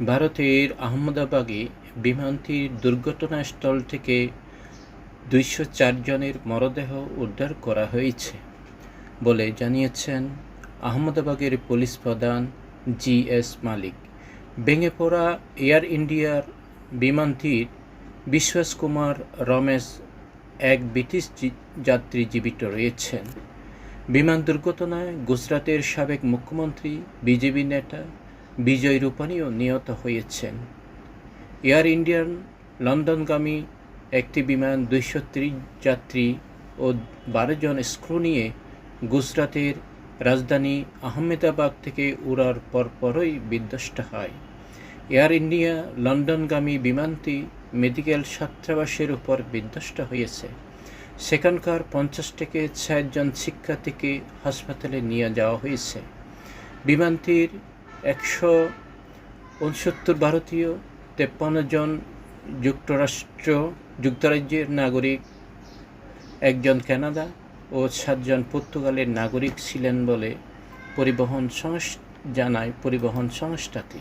ভারতের আহমেদাবাগে বিমানটির দুর্ঘটনাস্থল থেকে দুইশো জনের মরদেহ উদ্ধার করা হয়েছে বলে জানিয়েছেন আহমেদাবাগের পুলিশ প্রধান জি এস মালিক। ভেঙে পড়া এয়ার ইন্ডিয়ার বিমানটির বিশ্বাস কুমার রমেশ, এক ব্রিটিশ যাত্রী জীবিত রয়েছেন। বিমান দুর্ঘটনায় গুজরাটের সাবেক মুখ্যমন্ত্রী, বিজেপি নেতা বিজয় রূপানীও নিহত হয়েছেন। এয়ার ইন্ডিয়ান লন্ডনগামী একটি বিমান দুইশো ত্রিশ যাত্রী ও বারো জন স্ক্রু নিয়ে গুজরাটের রাজধানী আহমেদাবাদ থেকে উড়ার পরপরই বিধ্বস্ত হয়। এয়ার ইন্ডিয়া লন্ডনগামী বিমানটি মেডিকেল ছাত্রাবাসের উপর বিধ্বস্ত হয়েছে। সেখানকার পঞ্চাশ থেকে ষাটজন শিক্ষার্থীকে হাসপাতালে নিয়ে যাওয়া হয়েছে। বিমানটির একশো উনসত্তর ভারতীয় তেপ্পান্ন জন যুক্তরাষ্ট্র, যুক্তরাজ্যের নাগরিক, একজন কানাডা ও সাতজন পর্তুগালের নাগরিক ছিলেন বলে পরিবহন সংস্থা জানায় পরিবহন সংস্থাটি।